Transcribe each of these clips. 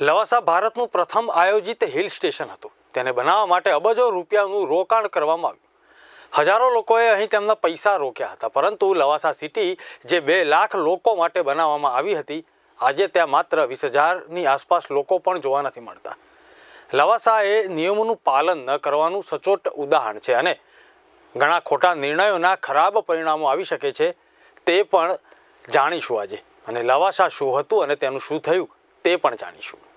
લવાસા ભારતનું પ્રથમ આયોજિત હિલ સ્ટેશન હતું. તેને બનાવવા માટે અબજો રૂપિયાનું રોકાણ કરવામાં આવ્યું. હજારો લોકોએ અહીં તેમના પૈસા રોક્યા હતા, પરંતુ લવાસા સિટી, જે બે લાખ લોકો માટે બનાવવામાં આવી હતી, આજે ત્યાં માત્ર વીસ હજારની આસપાસ લોકો પણ જોવા નથી મળતા. લવાસા એ નિયમોનું પાલન ન કરવાનું સચોટ ઉદાહરણ છે અને ઘણા ખોટા નિર્ણયોના ખરાબ પરિણામો આવી શકે છે તે પણ જાણીશું આજે. અને લવાસા શું હતું અને તેનું શું થયું તે પણ જાણીશું.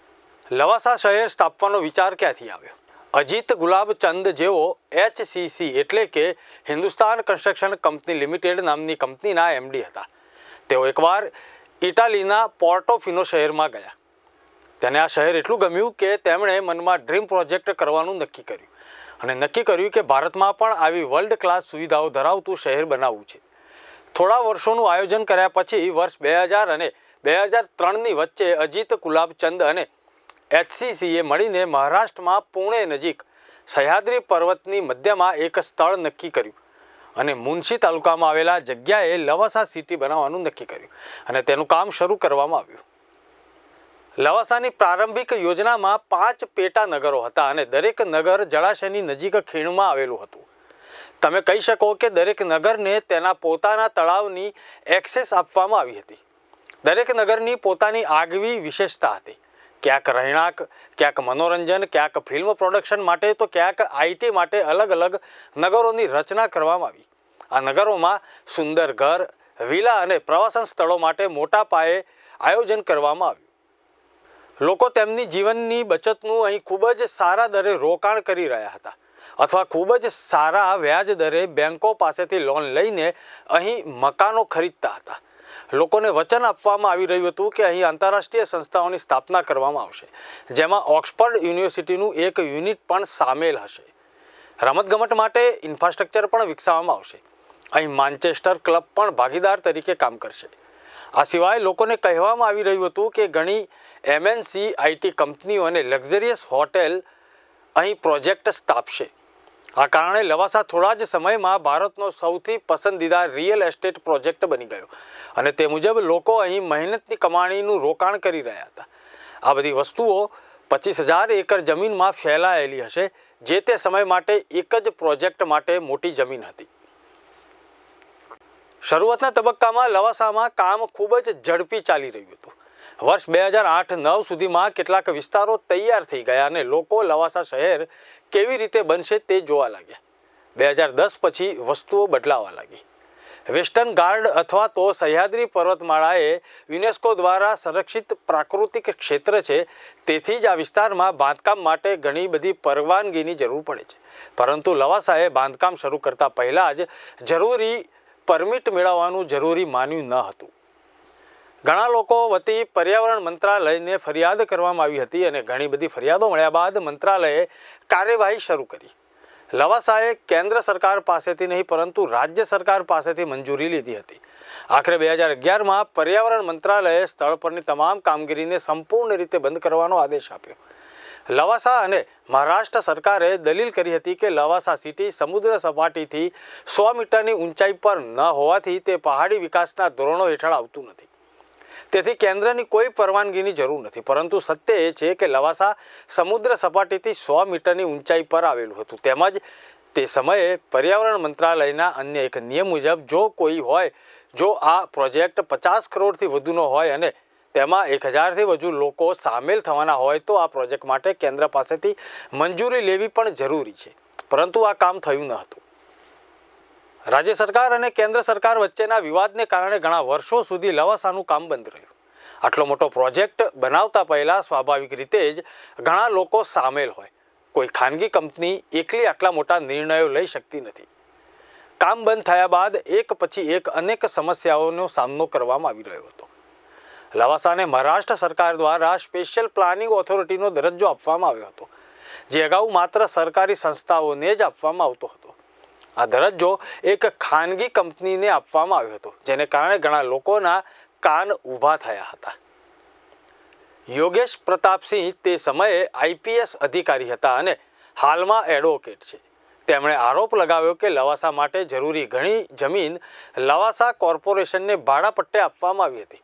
લવાસા શહેર સ્થાપવાનો વિચાર ક્યાંથી આવ્યો? અજીત ગુલાબચંદ જેઓ એચસીસી એટલે કે હિન્દુસ્તાન કન્સ્ટ્રક્શન કંપની લિમિટેડ નામની કંપનીના એમડી હતા. તેઓ એકવાર ઇટાલીના પોર્ટોફિનો શહેરમાં ગયા. તેને આ શહેર એટલું ગમ્યું કે તેમણે મનમાં ડ્રીમ પ્રોજેક્ટ કરવાનું નક્કી કર્યું અને નક્કી કર્યું કે ભારતમાં પણ આવી વર્લ્ડ ક્લાસ સુવિધાઓ ધરાવતું શહેર બનાવવું છે. થોડા વર્ષોનું આયોજન કર્યા પછી વર્ષ બે હજાર અને બે હજાર ત્રણની વચ્ચે અજીત ગુલાબચંદ અને એચસીસીએ મળીને મહારાષ્ટ્રમાં પુણે નજીક સહ્યાદ્રી પર્વતની મધ્યમાં એક સ્થળ નક્કી કર્યું અને મુનશી તાલુકામાં આવેલા જગ્યાએ લવાસા સિટી બનાવવાનું નક્કી કર્યું અને તેનું કામ શરૂ કરવામાં આવ્યું. લવાસાની પ્રારંભિક યોજનામાં પાંચ પેટા નગરો હતા અને દરેક નગર જળાશયની નજીક ખીણમાં આવેલું હતું. તમે કહી શકો કે દરેક નગરને તેના પોતાના તળાવની એક્સેસ આપવામાં આવી હતી. દરેક નગરની પોતાની આગવી વિશેષતા હતી. ક્યાંક રહેણાંક, ક્યાંક મનોરંજન, ક્યાંક ફિલ્મ પ્રોડક્શન માટે તો ક્યાંક આઈટી માટે અલગ અલગ નગરોની રચના કરવામાં આવી. આ નગરોમાં સુંદર ઘર, વિલા અને પ્રવાસન સ્થળો માટે મોટા પાયે આયોજન કરવામાં આવ્યું. લોકો તેમની જીવનની બચતનું અહીં ખૂબ જ સારા દરે રોકાણ કરી રહ્યા હતા અથવા ખૂબ જ સારા વ્યાજ દરે બેન્કો પાસેથી લોન લઈને અહીં મકાનો ખરીદતા હતા. લોકોને વચન આપવામાં આવી રહ્યું હતું કે અહીં આંતરરાષ્ટ્રીય સંસ્થાઓની સ્થાપના કરવામાં આવશે, જેમાં ઓક્સફર્ડ યુનિવર્સિટીનું એક યુનિટ પણ સામેલ હશે. રમતગમત માટે ઇન્ફ્રાસ્ટ્રક્ચર પણ વિકસાવવામાં આવશે. અહીં માન્ચેસ્ટર ક્લબ પણ ભાગીદાર તરીકે કામ કરશે. આ સિવાય લોકોને કહેવામાં આવી રહ્યું હતું કે ઘણી એમએનસી આઈટી કંપનીઓ અને લક્ઝરિયસ હોટેલ અહીં પ્રોજેક્ટ સ્થાપશે. આ કારણે લવાસા થોડા જ સમયમાં ભારતનો સૌથી પસંદીદા રિયલ એસ્ટેટ પ્રોજેક્ટ બની ગયો. અને તે મુજબ લોકો અહીં મહેનતની કમાણીનું રોકાણ કરી રહ્યા હતા. આ બધી વસ્તુઓ પચીસ હજાર એકર જમીનમાં ફેલાયેલી હશે, જે તે સમય માટે એક જ પ્રોજેક્ટ માટે મોટી જમીન હતી. શરૂઆતના તબક્કામાં લવાસામાં કામ ખૂબ જ ઝડપી ચાલી રહ્યું હતું. વર્ષ બે હજાર આઠ નવ સુધીમાં કેટલાક વિસ્તારો તૈયાર થઈ ગયા અને લોકો લવાસા શહેર કેવી રીતે બનશે તે જોવા લાગ્યા. બે હજાર દસ પછી વસ્તુઓ બદલાવા લાગી. વેસ્ટર્ન ગાર્ડ અથવા તો સહ્યાદ્રી પર્વતમાળાએ યુનેસ્કો દ્વારા સંરક્ષિત પ્રાકૃતિક ક્ષેત્ર છે, તેથી જ આ વિસ્તારમાં બાંધકામ માટે ઘણી બધી પરવાનગીની જરૂર પડે છે. પરંતુ લવાસાએ બાંધકામ શરૂ કરતા પહેલાં જ જરૂરી પરમિટ મેળવવાનું જરૂરી માન્યું ન હતું. ઘણા લોકો વતી પર્યાવરણ મંત્રાલયને ફરિયાદ કરવામાં આવી હતી અને ઘણી બધી ફરિયાદો મળ્યા બાદ મંત્રાલયે કાર્યવાહી શરૂ કરી. લવાસાએ કેન્દ્ર સરકાર પાસેથી નહીં, પરંતુ રાજ્ય સરકાર પાસેથી મંજૂરી લીધી હતી. આખરે બે હજાર અગિયારમાં પર્યાવરણ મંત્રાલયે સ્થળ પરની તમામ કામગીરીને સંપૂર્ણ રીતે બંધ કરવાનો આદેશ આપ્યો. લવાસા અને મહારાષ્ટ્ર સરકારે દલીલ કરી હતી કે લવાસા સિટી સમુદ્ર સપાટીથી સો મીટરની ઊંચાઈ પર ન હોવાથી તે પહાડી વિકાસના ધોરણો હેઠળ આવતું નથી. તેથી કેન્દ્રની કોઈ પરવાનગીની જરૂર નથી. પરંતુ સત્ય એ છે કે લવાસા સમુદ્ર સપાટીથી સો મીટરની ઊંચાઈ પર આવેલું હતું. તેમજ તે સમયે પર્યાવરણ મંત્રાલયના અન્ય એક નિયમ મુજબ જો કોઈ હોય, જો આ પ્રોજેક્ટ પચાસ કરોડથી વધુનો હોય અને તેમાં એક હજારથી વધુ લોકો સામેલ થવાના હોય, તો આ પ્રોજેક્ટ માટે કેન્દ્ર પાસેથી મંજૂરી લેવી પણ જરૂરી છે. પરંતુ આ કામ થયું ન હતું. રાજ્ય સરકાર અને કેન્દ્ર સરકાર વચ્ચેના વિવાદને કારણે ઘણા વર્ષો સુધી લવાસાનું કામ બંધ રહ્યું. આટલો મોટો પ્રોજેક્ટ બનાવતા પહેલાં સ્વાભાવિક રીતે જ ઘણા લોકો સામેલ હોય. કોઈ ખાનગી કંપની એકલી આટલા મોટા નિર્ણયો લઈ શકતી નથી. કામ બંધ થયા બાદ એક પછી એક અનેક સમસ્યાઓનો સામનો કરવામાં આવી રહ્યો હતો. લવાસાને મહારાષ્ટ્ર સરકાર દ્વારા સ્પેશિયલ પ્લાનિંગ ઓથોરિટીનો દરજ્જો આપવામાં આવ્યો હતો, જે અગાઉ માત્ર સરકારી સંસ્થાઓને જ આપવામાં આવતો હતો. આ દરજ્જો એક ખાનગી કંપનીને આપવામાં આવ્યો હતો, જેને કારણે ઘણા લોકોના કાન ઊભા થયા હતા. યોગેશ પ્રતાપસિંહ તે સમયે આઈપીએસ અધિકારી હતા અને હાલમાં એડવોકેટ છે. તેમણે આરોપ લગાવ્યો કે લવાસા માટે જરૂરી ઘણી જમીન લવાસા કોર્પોરેશનને ભાડાપટ્ટે આપવામાં આવી હતી.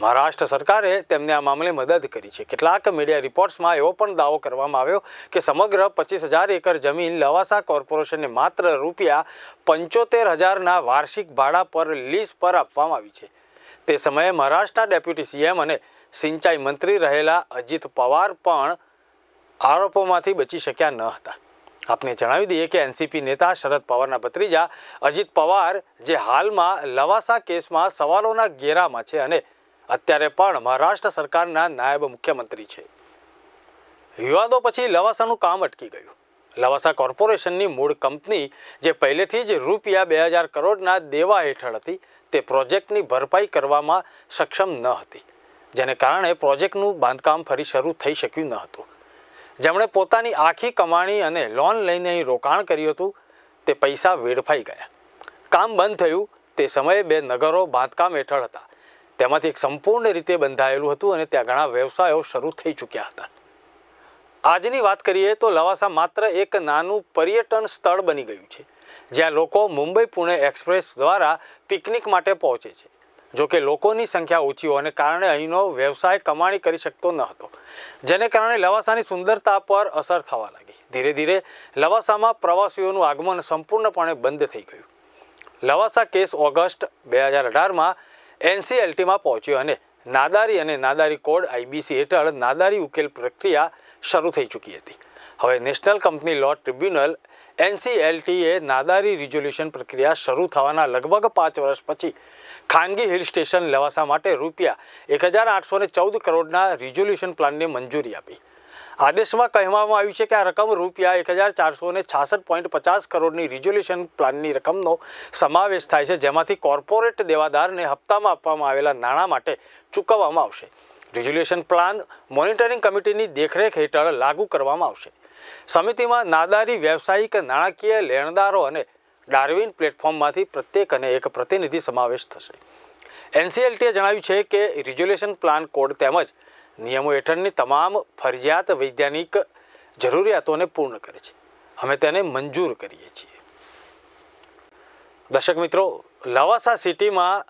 મહારાષ્ટ્ર સરકારે તેમને આ મામલે મદદ કરી છે. કેટલાક મીડિયા રિપોર્ટ્સમાં એવો પણ દાવો કરવામાં આવ્યો કે સમગ્ર પચીસ હજાર એકર જમીન લવાસા કોર્પોરેશનને માત્ર રૂપિયા પંચોતેર હજારના વાર્ષિક ભાડા પર લીઝ પર આપવામાં આવી છે. તે સમયે મહારાષ્ટ્રના ડેપ્યુટી સીએમ અને સિંચાઈ મંત્રી રહેલા અજીત પવાર પણ આરોપોમાંથી બચી શક્યા ન હતા. આપને જણાવી દઈએ કે એનસીપી નેતા શરદ પવારના ભત્રીજા અજીત પવાર જે હાલમાં લવાસા કેસમાં સવાલોના ઘેરામાં છે અને અત્યારે પણ મહારાષ્ટ્ર સરકારના નાયબ મુખ્યમંત્રી છે. વિવાદો પછી લવાસાનું કામ અટકી ગયું. લવાસા કોર્પોરેશનની મૂળ કંપની, જે પહેલેથી જ રૂપિયા બે હજાર કરોડના દેવા હેઠળ હતી, તે પ્રોજેક્ટની ભરપાઈ કરવામાં સક્ષમ ન હતી, જેને કારણે પ્રોજેક્ટનું બાંધકામ ફરી શરૂ થઈ શક્યું ન હતું. જેમણે પોતાની આખી કમાણી અને લોન લઈને અહીં રોકાણ કર્યું હતું, તે પૈસા વેડફાઈ ગયા. કામ બંધ થયું, તે સમયે બે નગરો બાંધકામ હેઠળ હતા. તેમાંથી એક સંપૂર્ણ રીતે બંધાયેલું હતું અને ત્યાં ઘણા વ્યવસાયો શરૂ થઈ ચૂક્યા હતા. આજની વાત કરીએ તો લવાસા માત્ર એક નાનું પર્યટન સ્થળ બની ગયું છે, જ્યાં લોકો મુંબઈ પુણે એક્સપ્રેસ દ્વારા પિકનિક માટે પહોંચે છે. જોકે લોકોની સંખ્યા ઓછી હોવાને કારણે અહીંનો વ્યવસાય કમાણી કરી શકતો ન હતો, જેને કારણે લવાસાની સુંદરતા પર અસર થવા લાગી. ધીરે ધીરે લવાસામાં પ્રવાસીઓનું આગમન સંપૂર્ણપણે બંધ થઈ ગયું. લવાસા કેસ ઓગસ્ટ બે હજાર અઢારમાં એનસીએલટીમાં પહોંચ્યો અને નાદારી અને નાદારી કોડ આઈબીસી હેઠળ નાદારી ઉકેલ પ્રક્રિયા શરૂ થઈ ચૂકી હતી. હવે નેશનલ કંપની લો ટ્રિબ્યુનલ એનસીએલટીએ નાદારી રિઝોલ્યુશન પ્રક્રિયા શરૂ થવાના લગભગ પાંચ વર્ષ પછી ખાનગી હિલ સ્ટેશન લવાસા માટે રૂપિયા એક હજાર આઠસો ચૌદ કરોડના રિઝોલ્યુશન પ્લાનને મંજૂરી આપી. આદેશમાં કહેવામાં આવ્યું છે કે આ રકમ રૂપિયા એક હજાર ચારસો ને છાસઠ પોઈન્ટ પચાસ કરોડની રિઝોલ્યુશન પ્લાનની રકમનો સમાવેશ થાય છે, જેમાંથી કોર્પોરેટ દેવાદારને હપ્તામાં આપવામાં આવેલા નાણાં માટે ચૂકવવામાં આવશે. રિઝોલ્યુશન પ્લાન મોનિટરિંગ કમિટીની દેખરેખ હેઠળ લાગુ કરવામાં આવશે. સમિતિમાં નાદારી વ્યવસાયિક નાણાકીય લેણદારો અને ડાર્વિન પ્લેટફોર્મમાંથી પ્રત્યેક અને એક પ્રતિનિધિ સમાવેશ થશે. એનસીએલટીએ જણાવ્યું છે કે રિઝોલ્યુશન પ્લાન કોડ તેમજ નિયમો હેઠળની તમામ ફરજિયાત વૈજ્ઞાનિક જરૂરિયાતોને પૂર્ણ કરે છે. અમે તેને મંજૂર કરીએ છીએ. દર્શક મિત્રો, લવાસા સિટીમાં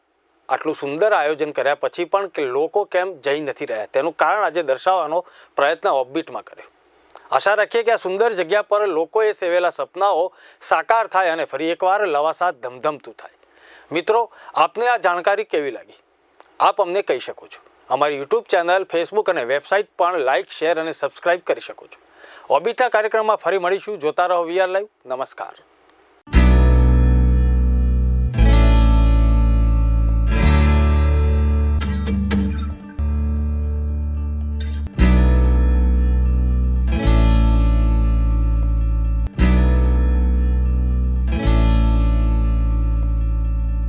આટલું સુંદર આયોજન કર્યા પછી પણ કે લોકો કેમ જઈ નથી રહ્યા? તેનું કારણ આજે દર્શાવવાનો પ્રયત્ન ઓફબીટમાં કર્યો. આશા રાખીએ કે આ સુંદર જગ્યા પર લોકોએ સેવેલા સપનાઓ સાકાર થાય અને ફરી એકવાર લવાસા ધમધમતું થાય. મિત્રો, આપને આ જાણકારી કેવી લાગી? આપ અમને કહી શકો છો. અમારી યુટ્યુબ ચેનલ, ફેસબુક અને વેબસાઇટ પણ લાઇક, શેર અને સબસ્ક્રાઇબ કરી શકો છો. ઓબીટના કાર્યક્રમમાં ફરી મળીશું. જોતા રહો વીઆર લાઈવ. નમસ્કાર.